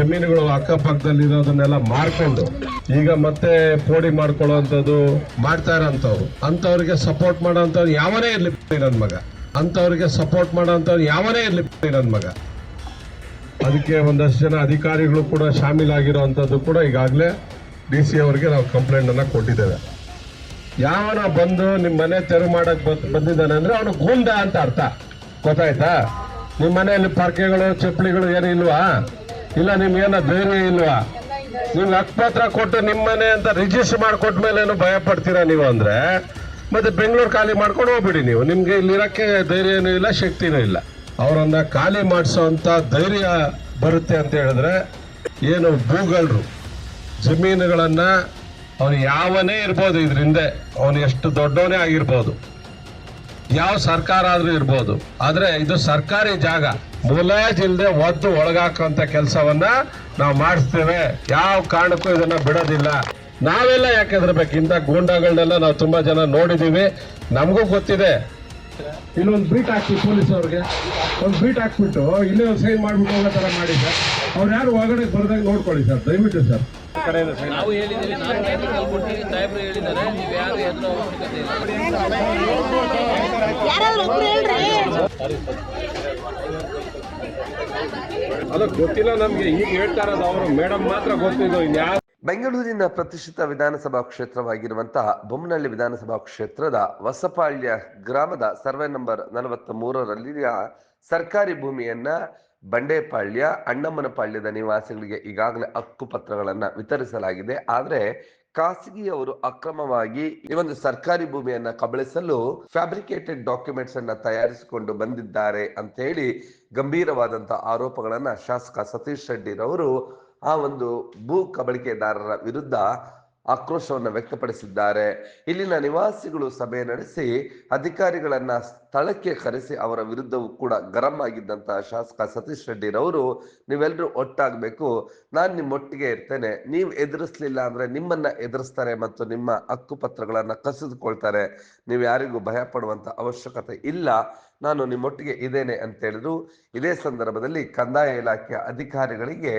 ಜಮೀನುಗಳು ಅಕ್ಕಪಕ್ಕದಲ್ಲಿ ಇರೋದನ್ನೆಲ್ಲ ಮಾರ್ಕೊಂಡು ಈಗ ಮತ್ತೆ ಪೋಡಿ ಮಾಡ್ಕೊಳ್ಳೋದು ಮಾಡ್ತಾ ಇರೋಂಥವ್ರು. ಅಂಥವ್ರಿಗೆ ಸಪೋರ್ಟ್ ಮಾಡೋಂಥವ್ರು ಯಾವನೇ ಇರ್ಲಿ ನನ್ನ ಮಗ. ಅಂಥವ್ರಿಗೆ ಸಪೋರ್ಟ್ ಮಾಡೋಂಥವ್ರು ಯಾವನೇ ಇರ್ಲಿ ನನ್ನ ಮಗ. ಅದಕ್ಕೆ ಒಂದಷ್ಟು ಜನ ಅಧಿಕಾರಿಗಳು ಕೂಡ ಶಾಮೀಲಾಗಿರುವಂಥದ್ದು ಕೂಡ ಈಗಾಗಲೇ ಡಿ ಸಿ ಅವರಿಗೆ ನಾವು ಕಂಪ್ಲೇಂಟನ್ನು ಕೊಟ್ಟಿದ್ದೇವೆ. ಯಾವನ ಬಂದು ನಿಮ್ಮ ಮನೆ ತೆರವು ಮಾಡಕ್ ಬಂದ್- ಬಂದಿದ್ದಾನೆ ಅಂದರೆ ಅವನು ಗೂಂಡ ಅಂತ ಅರ್ಥ. ಗೊತ್ತಾಯ್ತಾ? ನಿಮ್ಮ ಮನೆಯಲ್ಲಿ ಪಾರ್ಕೆಗಳು, ಚಪ್ಪಲಿಗಳು ಏನೂ ಇಲ್ವಾ? ಇಲ್ಲ ನಿಮ್ಗೇನ ಧೈರ್ಯ ಇಲ್ವಾ? ನಿಮ್ಗೆ ಹಕ್ಪತ್ರ ಕೊಟ್ಟು ನಿಮ್ಮ ಮನೆ ಅಂತ ರಿಜಿಸ್ಟರ್ ಮಾಡಿಕೊಟ್ಟ ಮೇಲೆ ಭಯ ಪಡ್ತೀರಾ ನೀವು ಅಂದ್ರೆ? ಮತ್ತೆ ಬೆಂಗಳೂರು ಖಾಲಿ ಮಾಡ್ಕೊಂಡು ಹೋಗ್ಬಿಡಿ ನೀವು. ನಿಮಗೆ ಇಲ್ಲಿರೋಕ್ಕೆ ಧೈರ್ಯನೂ ಇಲ್ಲ, ಶಕ್ತಿನೂ ಇಲ್ಲ. ಅವರನ್ನ ಖಾಲಿ ಮಾಡಿಸೋವಂಥ ಧೈರ್ಯ ಬರುತ್ತೆ ಅಂತ ಹೇಳಿದ್ರೆ ಏನು ಭೂಗಳರು ಜಮೀನುಗಳನ್ನ ಅವನು ಯಾವನೇ ಇರ್ಬೋದು ಇದರಿಂದ, ಅವನು ಎಷ್ಟು ದೊಡ್ಡವನೇ ಆಗಿರ್ಬೋದು. ಯಾವ ಸರ್ಕಾರ ಆದರೂ ಇರ್ಬೋದು. ಆದರೆ ಇದು ಸರ್ಕಾರಿ ಜಾಗ. ಮುಲಾಜಿಲ್ದೆ ಒದ್ದು ಒಳಗಾಕುವಂತ ಕೆಲಸವನ್ನ ನಾವು ಮಾಡಿಸ್ತೇವೆ. ಯಾವ ಕಾರಣಕ್ಕೂ ಇದನ್ನ ಬಿಡೋದಿಲ್ಲ. ನಾವೆಲ್ಲ ಯಾಕೆ ಹೆದರ್ಬೇಕು? ಇಂಥ ಗೂಂಡಾಗಳನ್ನೆಲ್ಲ ನಾವು ತುಂಬಾ ಜನ ನೋಡಿದೀವಿ. ನಮಗೂ ಗೊತ್ತಿದೆ. ಇಲ್ಲೊಂದು ಬೀಟ್ ಹಾಕಿ ಪೊಲೀಸ್ ಅವ್ರಿಗೆ. ಒಂದು ಬೀಟ್ ಹಾಕ್ಬಿಟ್ಟು ಇಲ್ಲೇ ಒಂದು ಸೈನ್ ಮಾಡ್ಬಿಟ್ಟು ಹೋಗೋ ತರ ಮಾಡಿ ಸರ್. ಅವ್ರು ಯಾರು ಒಳಗಡೆ ಬರ್ದಾಗ ನೋಡ್ಕೊಳ್ಳಿ ಸರ್. ದಯವಿಟ್ಟು ಸರ್. ನಾವು ಹೇಳಿದ್ದೀವಿ ಸಾಹೇಬ್ರು ಹೇಳಿದ್ದಾರೆ ನೀವು ಯಾರು ಎದುರು ಅವಶ್ಯಕತೆ ಇಲ್ಲ. ಅದು ಗೊತ್ತಿಲ್ಲ ನಮ್ಗೆ, ಈಗ ಹೇಳ್ತಾ ಇರೋದು ಅವರು ಮಾತ್ರ ಗೊತ್ತಿದ್ದು ಇನ್ಯಾರು ಬೆಂಗಳೂರಿನ ಪ್ರತಿಷ್ಠಿತ ವಿಧಾನಸಭಾ ಕ್ಷೇತ್ರವಾಗಿರುವಂತಹ ಬೊಮ್ಮನಹಳ್ಳಿ ವಿಧಾನಸಭಾ ಕ್ಷೇತ್ರದ ಹೊಸಪಾಳ್ಯ ಗ್ರಾಮದ ಸರ್ವೆ ನಂಬರ್ ನಲವತ್ತ ಮೂರರಲ್ಲಿಯ ಸರ್ಕಾರಿ ಭೂಮಿಯನ್ನ ಬಂಡೇಪಾಳ್ಯ, ಅಣ್ಣಮ್ಮನಪಾಳ್ಯದ ನಿವಾಸಿಗಳಿಗೆ ಈಗಾಗಲೇ ಹಕ್ಕುಪತ್ರಗಳನ್ನ ವಿತರಿಸಲಾಗಿದೆ. ಆದ್ರೆ ಖಾಸಗಿಯವರು ಅಕ್ರಮವಾಗಿ ಈ ಒಂದು ಸರ್ಕಾರಿ ಭೂಮಿಯನ್ನ ಕಬಳಿಸಲು ಫ್ಯಾಬ್ರಿಕೇಟೆಡ್ ಡಾಕ್ಯುಮೆಂಟ್ಸ್ ಅನ್ನ ತಯಾರಿಸಿಕೊಂಡು ಬಂದಿದ್ದಾರೆ ಅಂತ ಹೇಳಿ ಗಂಭೀರವಾದಂತಹ ಆರೋಪಗಳನ್ನ ಶಾಸಕ ಸತೀಶ್ ರೆಡ್ಡಿರವರು ಆ ಒಂದು ಭೂ ಕಬಳಿಕೆದಾರರ ವಿರುದ್ಧ ಆಕ್ರೋಶವನ್ನು ವ್ಯಕ್ತಪಡಿಸಿದ್ದಾರೆ. ಇಲ್ಲಿನ ನಿವಾಸಿಗಳು ಸಭೆ ನಡೆಸಿ ಅಧಿಕಾರಿಗಳನ್ನ ಸ್ಥಳಕ್ಕೆ ಕರೆಸಿ ಅವರ ವಿರುದ್ಧವೂ ಕೂಡ ಗರಂ ಆಗಿದ್ದಂತಹ ಶಾಸಕ ಸತೀಶ್ ರೆಡ್ಡಿರವರು ನೀವೆಲ್ಲರೂ ಒಟ್ಟಾಗಬೇಕು. ನಾನು ನಿಮ್ಮೊಟ್ಟಿಗೆ ಇರ್ತೇನೆ. ನೀವು ಎದುರಿಸ್ಲಿಲ್ಲ ಅಂದ್ರೆ ನಿಮ್ಮನ್ನ ಎದುರಿಸ್ತಾರೆ ಮತ್ತು ನಿಮ್ಮ ಹಕ್ಕುಪತ್ರಗಳನ್ನು ಕಸಿದುಕೊಳ್ತಾರೆ. ನೀವು ಯಾರಿಗೂ ಭಯ ಪಡುವಂತ ಅವಶ್ಯಕತೆ ಇಲ್ಲ. ನಾನು ನಿಮ್ಮೊಟ್ಟಿಗೆ ಇದ್ದೇನೆ ಅಂತ ಹೇಳಿದ್ರು. ಇದೇ ಸಂದರ್ಭದಲ್ಲಿ ಕಂದಾಯ ಇಲಾಖೆಯ ಅಧಿಕಾರಿಗಳಿಗೆ,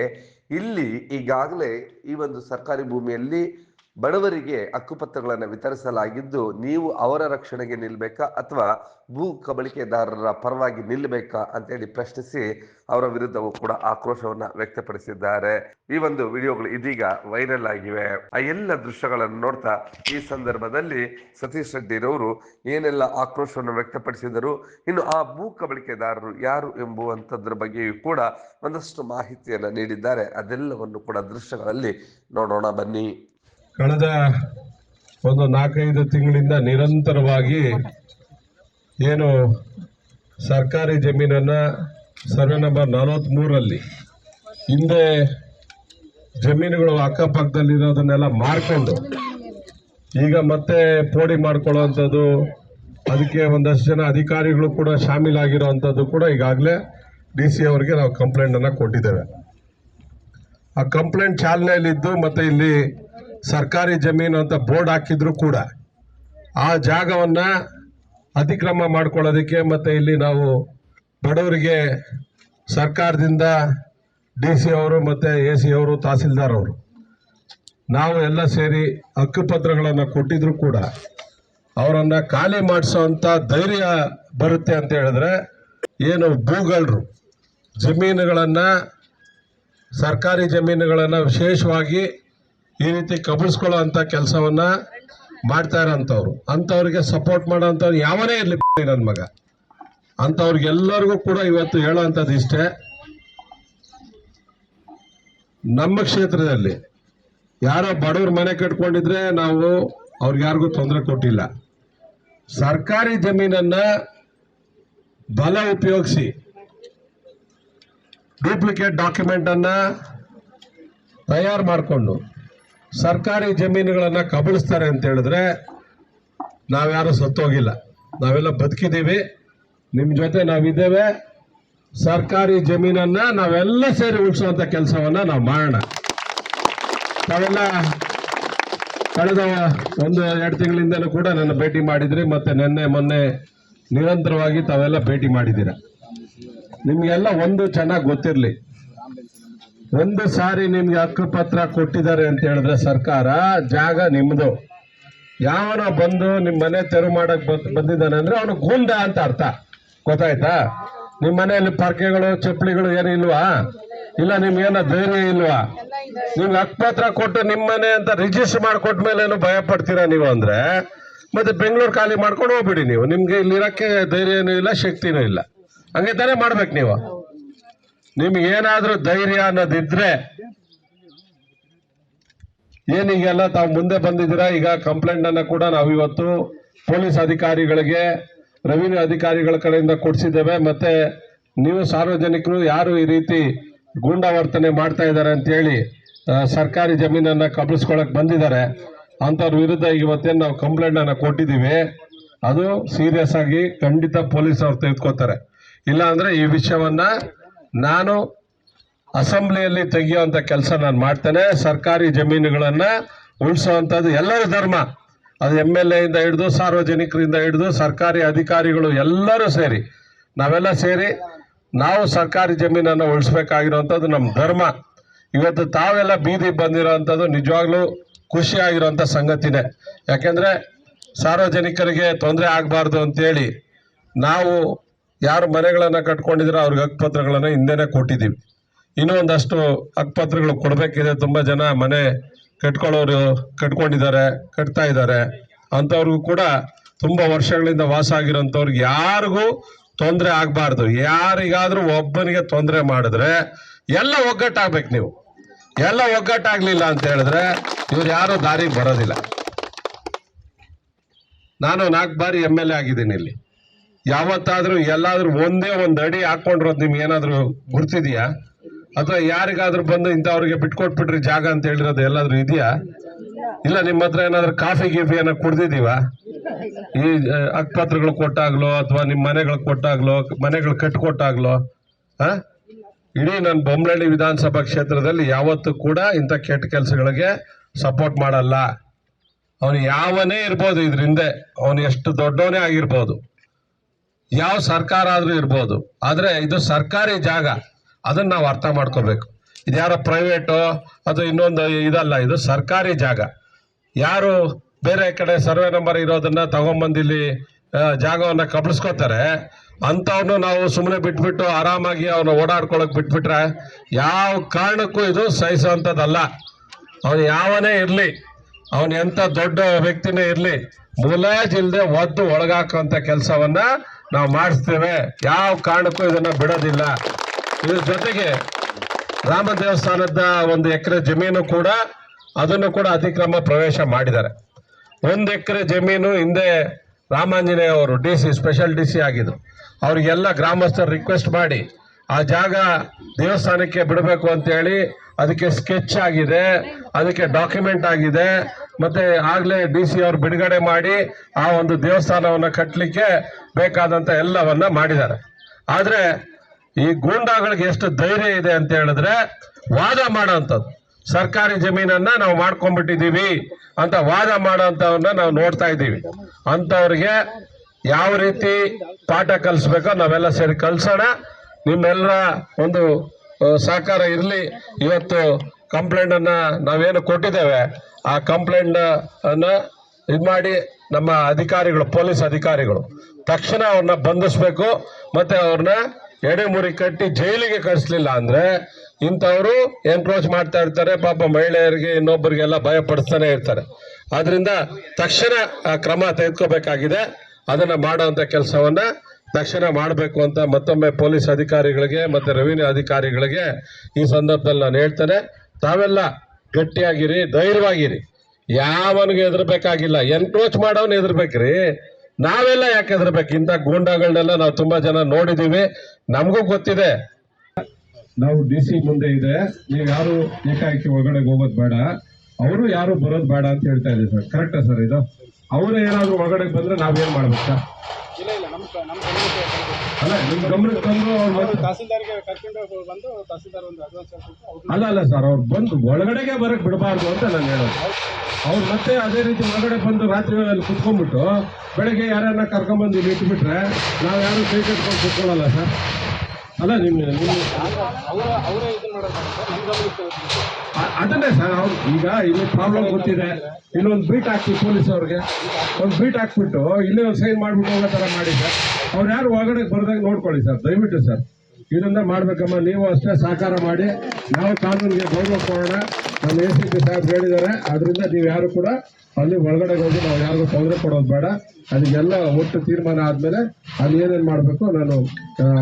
ಇಲ್ಲಿ ಈಗಾಗಲೇ ಈ ಒಂದು ಸರ್ಕಾರಿ ಭೂಮಿಯಲ್ಲಿ ಬಡವರಿಗೆ ಹಕ್ಕುಪತ್ರಗಳನ್ನು ವಿತರಿಸಲಾಗಿದ್ದು ನೀವು ಅವರ ರಕ್ಷಣೆಗೆ ನಿಲ್ಲಬೇಕಾ ಅಥವಾ ಭೂ ಕಬಳಿಕೆದಾರರ ಪರವಾಗಿ ನಿಲ್ಲಬೇಕಾ ಅಂತೇಳಿ ಪ್ರಶ್ನಿಸಿ ಅವರ ವಿರುದ್ಧವೂ ಕೂಡ ಆಕ್ರೋಶವನ್ನ ವ್ಯಕ್ತಪಡಿಸಿದ್ದಾರೆ. ಈ ಒಂದು ವಿಡಿಯೋಗಳು ಇದೀಗ ವೈರಲ್ ಆಗಿವೆ. ಆ ಎಲ್ಲ ದೃಶ್ಯಗಳನ್ನು ನೋಡ್ತಾ ಈ ಸಂದರ್ಭದಲ್ಲಿ ಸತೀಶ್ ರೆಡ್ಡಿರವರು ಏನೆಲ್ಲ ಆಕ್ರೋಶವನ್ನು ವ್ಯಕ್ತಪಡಿಸಿದರು, ಇನ್ನು ಆ ಭೂ ಕಬಳಿಕೆದಾರರು ಯಾರು ಎಂಬುವಂಥದ್ರ ಬಗ್ಗೆಯೂ ಕೂಡ ಒಂದಷ್ಟು ಮಾಹಿತಿಯನ್ನು ನೀಡಿದ್ದಾರೆ. ಅದೆಲ್ಲವನ್ನು ಕೂಡ ದೃಶ್ಯಗಳಲ್ಲಿ ನೋಡೋಣ ಬನ್ನಿ. ಕಳೆದ ಒಂದು ನಾಲ್ಕೈದು ತಿಂಗಳಿಂದ ನಿರಂತರವಾಗಿ ಏನು ಸರ್ಕಾರಿ ಜಮೀನನ್ನು ಸರ್ವೆ ನಂಬರ್ ನಲವತ್ತ್ಮೂರಲ್ಲಿ ಹಿಂದೆ ಜಮೀನುಗಳು ಅಕ್ಕಪಕ್ಕದಲ್ಲಿರೋದನ್ನೆಲ್ಲ ಮಾರ್ಕೊಂಡು ಈಗ ಮತ್ತೆ ಪೋಡಿ ಮಾಡ್ಕೊಳ್ಳೋವಂಥದ್ದು, ಅದಕ್ಕೆ ಒಂದಷ್ಟು ಜನ ಅಧಿಕಾರಿಗಳು ಕೂಡ ಶಾಮೀಲಾಗಿರೋವಂಥದ್ದು ಕೂಡ ಈಗಾಗಲೇ ಡಿ ಸಿ ಅವರಿಗೆ ನಾವು ಕಂಪ್ಲೇಂಟನ್ನು ಕೊಟ್ಟಿದ್ದೇವೆ. ಆ ಕಂಪ್ಲೇಂಟ್ ಚಾಲನೆಯಲ್ಲಿದ್ದು ಮತ್ತೆ ಇಲ್ಲಿ ಸರ್ಕಾರಿ ಜಮೀನು ಅಂತ ಬೋರ್ಡ್ ಹಾಕಿದ್ರು ಕೂಡ ಆ ಜಾಗವನ್ನ ಅತಿಕ್ರಮ ಮಾಡ್ಕೊಳ್ಳೋದಕ್ಕೆ ಮತ್ತೆ ಇಲ್ಲಿ ನಾವು ಬಡವರಿಗೆ ಸರ್ಕಾರದಿಂದ ಡಿ ಸಿ ಅವರು ಮತ್ತೆ ಎ ಸಿ ಅವರು ತಹಸೀಲ್ದಾರ್ ಅವರು. ನಾವು ಎಲ್ಲ ಸೇರಿ ಹಕ್ಕುಪತ್ರಗಳನ್ನು ಕೊಟ್ಟಿದ್ರು ಕೂಡ ಅವರನ್ನು ಖಾಲಿ ಮಾಡಿಸೋಂಥ ಧೈರ್ಯ ಬರುತ್ತೆ ಅಂತ ಹೇಳಿದ್ರೆ ಏನು ಭೂಗಳರು. ಜಮೀನುಗಳನ್ನು ಸರ್ಕಾರಿ ಜಮೀನುಗಳನ್ನು ವಿಶೇಷವಾಗಿ ಈ ರೀತಿ ಕಬಳಿಸ್ಕೊಳ್ಳೋ ಅಂತ ಕೆಲಸವನ್ನ ಮಾಡ್ತಾ ಇರೋಂಥವ್ರು. ಅಂಥವ್ರಿಗೆ ಸಪೋರ್ಟ್ ಮಾಡೋಂಥವ್ರು ಯಾವನೇ ಇರಲಿ ನನ್ನ ಮಗ. ಅಂಥವ್ರಿಗೆಲ್ಲರಿಗೂ ಕೂಡ ಇವತ್ತು ಹೇಳೋವಂಥದ್ದು ಇಷ್ಟೇ. ನಮ್ಮ ಕ್ಷೇತ್ರದಲ್ಲಿ ಯಾರೋ ಬಡವ್ರ ಮನೆ ಕಟ್ಕೊಂಡಿದ್ರೆ ನಾವು ಅವ್ರಿಗೆ ಯಾರಿಗೂ ತೊಂದರೆ ಕೊಟ್ಟಿಲ್ಲ. ಸರ್ಕಾರಿ ಜಮೀನನ್ನ ಬಲ ಉಪಯೋಗಿಸಿ ಡೂಪ್ಲಿಕೇಟ್ ಡಾಕ್ಯುಮೆಂಟ್ ಅನ್ನ ತಯಾರು ಮಾಡಿಕೊಂಡು ಸರ್ಕಾರಿ ಜಮೀನುಗಳನ್ನು ಕಬಳಿಸ್ತಾರೆ ಅಂತ ಹೇಳಿದ್ರೆ ನಾವ್ಯಾರು ಸತ್ತೋಗಿಲ್ಲ. ನಾವೆಲ್ಲ ಬದುಕಿದ್ದೀವಿ. ನಿಮ್ಮ ಜೊತೆ ನಾವಿದ್ದೇವೆ. ಸರ್ಕಾರಿ ಜಮೀನನ್ನ ನಾವೆಲ್ಲ ಸೇರಿ ಉಳಿಸುವಂತ ಕೆಲಸವನ್ನ ನಾವು ಮಾಡೋಣ. ತಾವೆಲ್ಲ ಕಳೆದ ಒಂದು ಎರಡು ತಿಂಗಳಿಂದಲೂ ಕೂಡ ನನ್ನ ಭೇಟಿ ಮಾಡಿದ್ರಿ. ಮತ್ತೆ ನಿನ್ನೆ, ಮೊನ್ನೆ ನಿರಂತರವಾಗಿ ತಾವೆಲ್ಲ ಭೇಟಿ ಮಾಡಿದ್ದೀರ. ನಿಮಗೆಲ್ಲ ಒಂದು ಚೆನ್ನಾಗಿ ಗೊತ್ತಿರಲಿ. ಒಂದು ಸಾರಿ ನಿಮ್ಗೆ ಹಕ್ಕುಪತ್ರ ಕೊಟ್ಟಿದ್ದಾರೆ ಅಂತ ಹೇಳಿದ್ರೆ ಸರ್ಕಾರ ಜಾಗ ನಿಮ್ಮದು ಯಾವನ ಬಂದು ನಿಮ್ಮ ಮನೆ ತೆರವು ಮಾಡಕ್ ಬಂದ್- ಬಂದಿದ್ದಾನೆ ಅಂದ್ರೆ ಅವನು ಗೂಂಡ ಅಂತ ಅರ್ಥ. ಗೊತ್ತಾಯ್ತಾ? ನಿಮ್ಮ ಮನೆಯಲ್ಲಿ ಪರ್ಕೆಗಳು, ಚಪ್ಪಲಿಗಳು ಏನು ಇಲ್ವಾ? ಇಲ್ಲ ನಿಮ್ಗೇನ ಧೈರ್ಯ ಇಲ್ವಾ? ನಿಮ್ಗೆ ಹಕ್ಕುಪತ್ರ ಕೊಟ್ಟು ನಿಮ್ಮ ಮನೆ ಅಂತ ರಿಜಿಸ್ಟರ್ ಮಾಡ್ಕೊಟ್ಟ ಮೇಲೆ ಏನು ಭಯ ಪಡ್ತೀರಾ ನೀವು ಅಂದ್ರೆ? ಮತ್ತೆ ಬೆಂಗಳೂರು ಖಾಲಿ ಮಾಡ್ಕೊಂಡು ಹೋಗ್ಬಿಡಿ ನೀವು. ನಿಮ್ಗೆ ಇಲ್ಲಿ ಇರಕ್ಕೆ ಧೈರ್ಯನೂ ಇಲ್ಲ, ಶಕ್ತಿನೂ ಇಲ್ಲ. ಹಂಗೆ ತಾನೇ ಮಾಡ್ಬೇಕು ನೀವು. ನಿಮ್ಗೆ ಏನಾದ್ರೂ ಧೈರ್ಯ ಅನ್ನೋದಿದ್ರೆ ಏನೀಗೆಲ್ಲ ತಾವು ಮುಂದೆ ಬಂದಿದ್ದೀರಾ? ಈಗ ಕಂಪ್ಲೇಂಟ್ ಅನ್ನ ಕೂಡ ನಾವು ಇವತ್ತು ಪೊಲೀಸ್ ಅಧಿಕಾರಿಗಳಿಗೆ, ರೆವಿನ್ಯೂ ಅಧಿಕಾರಿಗಳ ಕಡೆಯಿಂದ ಕೊಡಿಸಿದ್ದೇವೆ. ಮತ್ತೆ ನೀವು ಸಾರ್ವಜನಿಕರು ಯಾರು ಈ ರೀತಿ ಗೂಂಡಾವರ್ತನೆ ಮಾಡ್ತಾ ಇದ್ದಾರೆ ಅಂತ ಹೇಳಿ ಸರ್ಕಾರಿ ಜಮೀನನ್ನ ಕಬಳಿಸ್ಕೊಳಕ್ ಬಂದಿದ್ದಾರೆ. ಅಂಥವ್ರ ವಿರುದ್ಧ ಇವತ್ತೇನು ನಾವು ಕಂಪ್ಲೇಂಟ್ ಅನ್ನ ಕೊಟ್ಟಿದ್ದೀವಿ. ಅದು ಸೀರಿಯಸ್ ಆಗಿ ಖಂಡಿತ ಪೊಲೀಸ್ ಅವ್ರು ತೆಗೆದುಕೋತಾರೆ ಇಲ್ಲ ಅಂದ್ರೆ ಈ ವಿಷಯವನ್ನ ನಾನು ಅಸೆಂಬ್ಲಿಯಲ್ಲಿ ತೆಗೆಯುವಂತ ಕೆಲಸ ನಾನು ಮಾಡ್ತೇನೆ. ಸರ್ಕಾರಿ ಜಮೀನುಗಳನ್ನು ಉಳಿಸುವಂಥದ್ದು ಎಲ್ಲರ ಧರ್ಮ. ಅದು ಎಂ ಎಲ್ ಎಯಿಂದ ಹಿಡಿದು ಸಾರ್ವಜನಿಕರಿಂದ ಹಿಡಿದು ಸರ್ಕಾರಿ ಅಧಿಕಾರಿಗಳು ಎಲ್ಲರೂ ಸೇರಿ. ನಾವೆಲ್ಲ ಸೇರಿ ನಾವು ಸರ್ಕಾರಿ ಜಮೀನನ್ನು ಉಳಿಸ್ಬೇಕಾಗಿರುವಂಥದ್ದು ನಮ್ಮ ಧರ್ಮ. ಇವತ್ತು ತಾವೆಲ್ಲ ಬೀದಿ ಬಂದಿರೋವಂಥದ್ದು ನಿಜವಾಗ್ಲೂ ಖುಷಿ ಆಗಿರೋಂಥ ಸಂಗತಿನೇ. ಯಾಕೆಂದರೆ ಸಾರ್ವಜನಿಕರಿಗೆ ತೊಂದರೆ ಆಗಬಾರ್ದು ಅಂತೇಳಿ ನಾವು ಯಾರು ಮನೆಗಳನ್ನು ಕಟ್ಕೊಂಡಿದ್ರೆ ಅವ್ರಿಗೆ ಹಕ್ಕುಪತ್ರಗಳನ್ನು ಹಿಂದೆನೆ ಕೊಟ್ಟಿದ್ದೀವಿ. ಇನ್ನೂ ಒಂದಷ್ಟು ಹಕ್ಕುಪತ್ರಗಳು ಕೊಡಬೇಕಿದೆ. ತುಂಬ ಜನ ಮನೆ ಕಟ್ಕೊಳ್ಳೋರು ಕಟ್ಕೊಂಡಿದ್ದಾರೆ, ಕಟ್ತಾ ಇದ್ದಾರೆ. ಅಂಥವ್ರಿಗೂ ಕೂಡ ತುಂಬ ವರ್ಷಗಳಿಂದ ವಾಸ ಆಗಿರೋಂಥವ್ರಿಗೆ ಯಾರಿಗೂ ತೊಂದರೆ ಆಗಬಾರ್ದು. ಯಾರಿಗಾದರೂ ಒಬ್ಬನಿಗೆ ತೊಂದರೆ ಮಾಡಿದ್ರೆ ಎಲ್ಲ ಒಗ್ಗಟ್ಟಾಗ್ಬೇಕು ನೀವು. ಎಲ್ಲ ಒಗ್ಗಟ್ಟಾಗಲಿಲ್ಲ ಅಂತ ಹೇಳಿದ್ರೆ ಇವ್ರು ಯಾರೂ ದಾರಿಗೆ ಬರೋದಿಲ್ಲ. ನಾನು ನಾಲ್ಕು ಬಾರಿ ಎಂ ಎಲ್ ಎ ಆಗಿದ್ದೀನಿ ಇಲ್ಲಿ. ಯಾವತ್ತಾದ್ರೂ ಎಲ್ಲಾದ್ರೂ ಒಂದೇ ಒಂದು ಅಡಿ ಹಾಕೊಂಡಿರೋದು ನಿಮ್ಗೆ ಏನಾದ್ರೂ ಗುರ್ತಿದ್ಯಾ? ಅಥವಾ ಯಾರಿಗಾದ್ರೂ ಬಂದು ಇಂಥವ್ರಿಗೆ ಬಿಟ್ಕೊಟ್ಬಿಟ್ರಿ ಜಾಗ ಅಂತ ಹೇಳಿರೋದು ಎಲ್ಲಾದ್ರೂ ಇದೆಯಾ? ಇಲ್ಲ, ನಿಮ್ಮ ಹತ್ರ ಏನಾದ್ರೂ ಕಾಫಿ, ಗೀಫಿ ಏನೋ ಕುಡ್ದಿದೀವ ಈ ಅಕ್ಪತ್ರಗಳು ಕೊಟ್ಟಾಗ್ಲೋ ಅಥವಾ ನಿಮ್ಮ ಮನೆಗಳು ಕೊಟ್ಟಾಗ್ಲೋ, ಮನೆಗಳು ಕಟ್ಕೊಟ್ಟಾಗ್ಲೋ ಹಾ ಇಡೀ ನನ್ನ ಬೊಮ್ಮನಹಳ್ಳಿ ವಿಧಾನಸಭಾ ಕ್ಷೇತ್ರದಲ್ಲಿ ಯಾವತ್ತೂ ಕೂಡ ಇಂಥ ಕೆಟ್ಟ ಕೆಲಸಗಳಿಗೆ ಸಪೋರ್ಟ್ ಮಾಡಲ್ಲ. ಅವನು ಯಾವನೇ ಇರ್ಬೋದು ಇದ್ರಿಂದ, ಅವನು ಎಷ್ಟು ದೊಡ್ಡವನೇ ಆಗಿರ್ಬೋದು. ಯಾವ ಸರ್ಕಾರ ಆದರೂ ಇರ್ಬೋದು, ಆದರೆ ಇದು ಸರ್ಕಾರಿ ಜಾಗ, ಅದನ್ನ ನಾವು ಅರ್ಥ ಮಾಡ್ಕೋಬೇಕು. ಇದು ಯಾರೋ ಪ್ರೈವೇಟು, ಅಥವಾ ಇನ್ನೊಂದು ಇದಲ್ಲ, ಇದು ಸರ್ಕಾರಿ ಜಾಗ. ಯಾರು ಬೇರೆ ಕಡೆ ಸರ್ವೆ ನಂಬರ್ ಇರೋದನ್ನ ತಗೊಂಬಂದಿಲ್ಲಿ ಜಾಗವನ್ನು ಕಬಳಿಸ್ಕೋತಾರೆ ಅಂಥವ್ನು ನಾವು ಸುಮ್ಮನೆ ಬಿಟ್ಬಿಟ್ಟು ಆರಾಮಾಗಿ ಅವನು ಓಡಾಡ್ಕೊಳಕ್ ಬಿಟ್ಬಿಟ್ರೆ, ಯಾವ ಕಾರಣಕ್ಕೂ ಇದು ಸಹಿಸುವಂಥದ್ದಲ್ಲ. ಅವನು ಯಾವನೇ ಇರಲಿ, ಅವನು ಎಂಥ ದೊಡ್ಡ ವ್ಯಕ್ತಿನೇ ಇರಲಿ, ಮುಲಾಜಿಲ್ದೆ ಒದ್ದು ಒಳಗಾಕುವಂಥ ಕೆಲಸವನ್ನ ನಾವು ಮಾಡಿಸ್ತೇವೆ. ಯಾವ ಕಾರಣಕ್ಕೂ ಇದನ್ನ ಬಿಡೋದಿಲ್ಲ. ಇದ್ರ ಜೊತೆಗೆ ರಾಮ ದೇವಸ್ಥಾನದ ಒಂದು ಎಕರೆ ಜಮೀನು ಕೂಡ ಅದನ್ನು ಕೂಡ ಅತಿಕ್ರಮ ಪ್ರವೇಶ ಮಾಡಿದ್ದಾರೆ. ಒಂದು ಎಕರೆ ಜಮೀನು ಹಿಂದೆ ರಾಮಾಂಜನೇಯ ಅವರು D C special D C ಆಗಿದ್ರು. ಅವರಿಗೆಲ್ಲ ಗ್ರಾಮಸ್ಥರು ರಿಕ್ವೆಸ್ಟ್ ಮಾಡಿ, ಆ ಜಾಗ ದೇವಸ್ಥಾನಕ್ಕೆ ಬಿಡಬೇಕು ಅಂತೇಳಿ ಅದಕ್ಕೆ ಸ್ಕೆಚ್ ಆಗಿದೆ, ಅದಕ್ಕೆ ಡಾಕ್ಯುಮೆಂಟ್ ಆಗಿದೆ ಮತ್ತೆ ಆಗ್ಲೇ ಡಿ ಸಿ ಅವರು ಬಿಡುಗಡೆ ಮಾಡಿ ಆ ಒಂದು ದೇವಸ್ಥಾನವನ್ನು ಕಟ್ಟಲಿಕ್ಕೆ ಬೇಕಾದಂತ ಎಲ್ಲವನ್ನ ಮಾಡಿದ್ದಾರೆ. ಆದ್ರೆ ಈ ಗೂಂಡಾಗಳಿಗೆ ಎಷ್ಟು ಧೈರ್ಯ ಇದೆ ಅಂತ ಹೇಳಿದ್ರೆ ವಾದ ಮಾಡೋಂಥದ್ದು ಸರ್ಕಾರಿ ಜಮೀನನ್ನ ನಾವು ಮಾಡ್ಕೊಂಡ್ಬಿಟ್ಟಿದ್ದೀವಿ ಅಂತ ವಾದ ಮಾಡೋಂಥವನ್ನ ನಾವು ನೋಡ್ತಾ ಇದ್ದೀವಿ. ಅಂಥವ್ರಿಗೆ ಯಾವ ರೀತಿ ಪಾಠ ಕಲಿಸ್ಬೇಕೋ ನಾವೆಲ್ಲ ಸೇರಿ ಕಲ್ಸೋಣ. ನಿಮ್ಮೆಲ್ಲರ ಒಂದು ಸಹಕಾರ ಇರಲಿ. ಇವತ್ತು ಕಂಪ್ಲೇಂಟ್ ಅನ್ನ ನಾವೇನು ಕೊಟ್ಟಿದ್ದೇವೆ, ಆ ಕಂಪ್ಲೇಂಟ್ ಅನ್ನ ಇದು ಮಾಡಿ ನಮ್ಮ ಅಧಿಕಾರಿಗಳು, ಪೊಲೀಸ್ ಅಧಿಕಾರಿಗಳು ತಕ್ಷಣ ಅವ್ರನ್ನ ಬಂಧಿಸ್ಬೇಕು, ಮತ್ತೆ ಅವ್ರನ್ನ ಎಡೆಮುರಿ ಕಟ್ಟಿ ಜೈಲಿಗೆ ಕಳಿಸ್ಲಿಲ್ಲ ಅಂದ್ರೆ ಇಂಥವ್ರು ಎನ್ಕ್ರೋಚ್ ಮಾಡ್ತಾ ಇರ್ತಾರೆ, ಪಾಪ ಮಹಿಳೆಯರಿಗೆ ಇನ್ನೊಬ್ಬರಿಗೆಲ್ಲ ಭಯ ಪಡಿಸ್ತಾನೆ ಇರ್ತಾರೆ. ಆದ್ರಿಂದ ತಕ್ಷಣ ಕ್ರಮ ತೆಗೆದುಕೋಬೇಕಾಗಿದೆ. ಅದನ್ನ ಮಾಡುವಂತ ಕೆಲಸವನ್ನ ತಕ್ಷಣ ಮಾಡಬೇಕು ಅಂತ ಮತ್ತೊಮ್ಮೆ ಪೊಲೀಸ್ ಅಧಿಕಾರಿಗಳಿಗೆ ಮತ್ತೆ ರೆವಿನ್ಯೂ ಅಧಿಕಾರಿಗಳಿಗೆ ಈ ಸಂದರ್ಭದಲ್ಲಿ ನಾನು ಹೇಳ್ತೇನೆ. ತಾವೆಲ್ಲ ಗಟ್ಟಿಯಾಗಿರಿ ಧೈರ್ಯವಾಗಿರಿ. ಯಾವನಿಗೆ ಎದುರ್ಬೇಕಾಗಿಲ್ಲ ಎನ್ಕ್ರೋಚ್ ಮಾಡೋನ್ ಎದುರ್ಬೇಕ್ರಿ ನಾವೆಲ್ಲ ಯಾಕೆ ಎದುರ್ಬೇಕು ಇಂಥ ಗೂಂಡಾಗಳನ್ನೆಲ್ಲ ನಾವು ತುಂಬಾ ಜನ ನೋಡಿದೀವಿ. ನಮಗೂ ಗೊತ್ತಿದೆ. ನಾವು ಡಿ ಸಿ ಮುಂದೆ ಇದೆ. ನೀವು ಯಾರು ಏಕಾಏಕಿ ಒಳಗಡೆ ಹೋಗೋದು ಬೇಡ. ಅವರು ಯಾರು ಬರೋದು ಬೇಡ ಅಂತ ಹೇಳ್ತಾ ಇದ್ದೀವಿ ಸರ್. ಕರೆಕ್ಟಾ ಸರ್ ಇದು? ಅವರು ಏನಾದ್ರು ಒಳಗಡೆ ಬಂದ್ರೆ ನಾವೇನ್ ಮಾಡ್ಬೇಕು ಅಲ್ಲ ನಿಮ್ಮ ಗಮನಕ್ಕೆ ತಂದ್ರು ಅವ್ರು ತಹಸೀಲ್ದಾರ್ಗೆ ಕರ್ಕೊಂಡು ಬಂದು ತಹಸೀಲ್ದಾರ್ ಒಂದು ಅಡ್ವಾನ್ಸ್ ಅಲ್ಲ ಅಲ್ಲ ಸರ್ ಅವ್ರು ಬಂದು ಒಳಗಡೆಗೆ ಬರಕ್ ಬಿಡಬಾರ್ದು ಅಂತ ನಾನು ಹೇಳೋದು. ಅವ್ರು ಮತ್ತೆ ಅದೇ ರೀತಿ ಒಳಗಡೆ ಬಂದು ರಾತ್ರಿ ಅಲ್ಲಿ ಕುತ್ಕೊಂಡ್ಬಿಟ್ಟು ಬೆಳಗ್ಗೆ ಯಾರನ್ನ ಕರ್ಕೊಂಡ್ಬಂದು ಇಲ್ಲಿ ಇಟ್ಬಿಟ್ರೆ ನಾವು ಯಾರು ಕೈ ಕಟ್ಕೊಂಡು ಕುತ್ಕೊಳ್ಳಲ್ಲ ಸರ್. ಅಲ್ಲ ನಿಮ್ಮ ನಿಮ್ಮ ಅದನ್ನೇ ಸರ್ ಅವ್ರು ಈಗ ಇಲ್ಲಿ ಪ್ರಾಬ್ಲಮ್ ಗೊತ್ತಿದೆ. ಇಲ್ಲೊಂದು ಬೀಟ್ ಹಾಕಿ ಪೊಲೀಸ್ ಅವ್ರಿಗೆ. ಒಂದು ಬೀಟ್ ಹಾಕ್ಬಿಟ್ಟು ಇಲ್ಲೇ ಒಂದು ಸೈನ್ ಮಾಡ್ಬಿಟ್ಟು ಹೋಗೋ ಥರ ಮಾಡಿ ಸರ್. ಅವ್ರು ಯಾರು ಒಳಗಡೆ ಬರ್ದಾಗ ನೋಡ್ಕೊಳ್ಳಿ ಸರ್ ದಯವಿಟ್ಟು ಸರ್. ಇದನ್ನ ಮಾಡ್ಬೇಕಮ್ಮ, ನೀವು ಅಷ್ಟೇ ಸಹಕಾರ ಮಾಡಿ, ನಾವು ಕಾನೂನಿಗೆ ಗೌರವ ಕೊಡೋಣ. ನಮ್ಮ ಎ ಸಿ ಪಿ ಸಾಹೇಬ್ ಹೇಳಿದ್ದಾರೆ ಅದರಿಂದ ನೀವು ಯಾರು ಕೂಡ ಅಲ್ಲಿ ಒಳಗಡೆ ಹೋಗಿ ನಾವು ಯಾರಿಗೂ ತೊಂದರೆ ಕೊಡೋದು ಬೇಡ. ಅದಕ್ಕೆಲ್ಲ ಒಟ್ಟು ತೀರ್ಮಾನ ಆದಮೇಲೆ ಅಲ್ಲಿ ಏನೇನು ಮಾಡಬೇಕು, ನಾನು